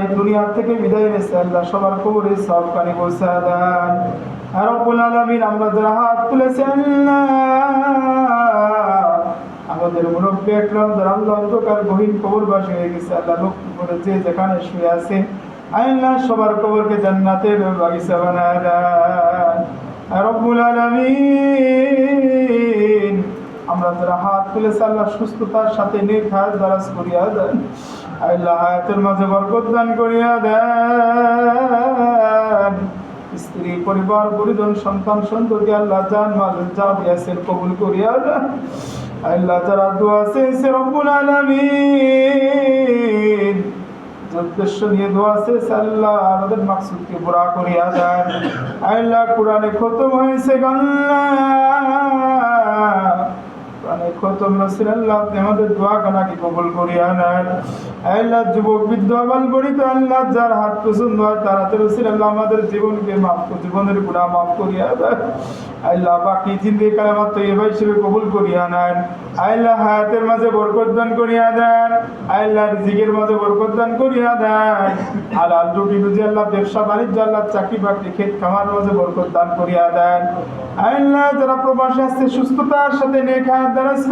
এই দুনিয়া থেকে বিদায় নিয়েছে। আল্লাহ সবার কবরে সব কানে পৌঁছা দেন। আর আমরা যারা হাত তুলেছে আল্লাহ আমাদের মুরব্বী একরাম যারা আল্লাহ অন্ধকার, গহীন কবরবাসী হয়ে গেছে, আল্লাহ লক্ষ্মীপুরে যে যেখানে শুয়ে আছে আল্লাহ সবার কবরকে জান্নাতের বাগিচা বানায় দেন। আর রব্বুল আলামিন আমরা যারা হাত তুলেছে, আল্লাহ সুস্থতার সাথে হাত দারাজ করিয়া দেন। আল্লাহ হায়াতের মাঝে বরকত দান করিয়া দেন। স্ত্রী, পরিবার পরিজন সন্তান, সন্ততি, আল্লাহ জান, মাল, যা দিয়েছেন কবুল করিয়া দেন। আল্লাহ যারা দোয়া চেয়েছে রব্বুল আলামিন উদ্দেশ্য নিয়ে দোয়া চেয়েছে আল্লাহ আমাদের মাকসুদকে পুরা করিয়া দেন। আল্লাহ কোরআনে খতম হয়েছে আল্লাহ করিয়া দেন। কবুল করিয়া নেন। হায়াতের মাঝে বরকত দান করিয়া দেন। রিজিকের মাঝে করিয়া দেন। রুজি আল্লাহ, ব্যবসা বাণিজ্য আল্লাহ, চাকরি বাকরি ক্ষেত খামার মাঝে বরকত দান করিয়া দেন। আল্লাহ যারা প্রবাসে আসছে, সুস্থতার সাথে নেখা দারাজ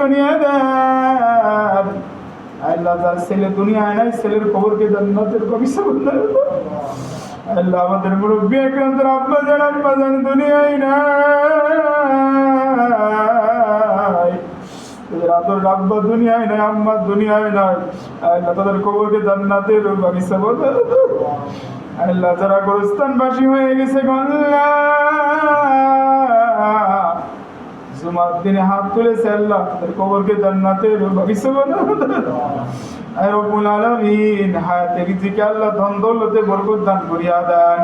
আল্লাহ যার ছেলে দুনিয়ায় নাই, ছেলের খবরকে জান্নাতের কবিসা বলতে আল্লাহ আমাদের মুরব্বী আব্বা জান আব্বা জান দুনিয়ায় নাই। তাদের আল্লাহ যারা গোরস্থানবাসী হয়ে গেছে গল্লা জুমার দিনে হাত তুলেছে আল্লাহ তাদের কবরকে জান্নাতের বাগিচা বলে আয় রব্বুল আলামিন হায়াতে রিজিকে আল্লাহ ধন দৌলতে বরকত দান করিয়া দেন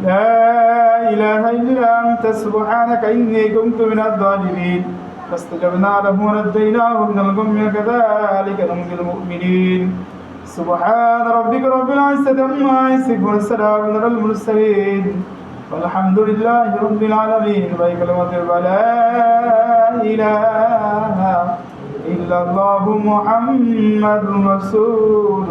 لا إله إلا أنت سبحانك إني كنت من الظالمين فاستجبنا له ونجيناه من الغم كذلك ننجي المؤمنين سبحان ربك رب العزة عما يصفون السلام على المرسلين والحمد لله رب العالمين بكلمة لا إله إلا الله محمد رسول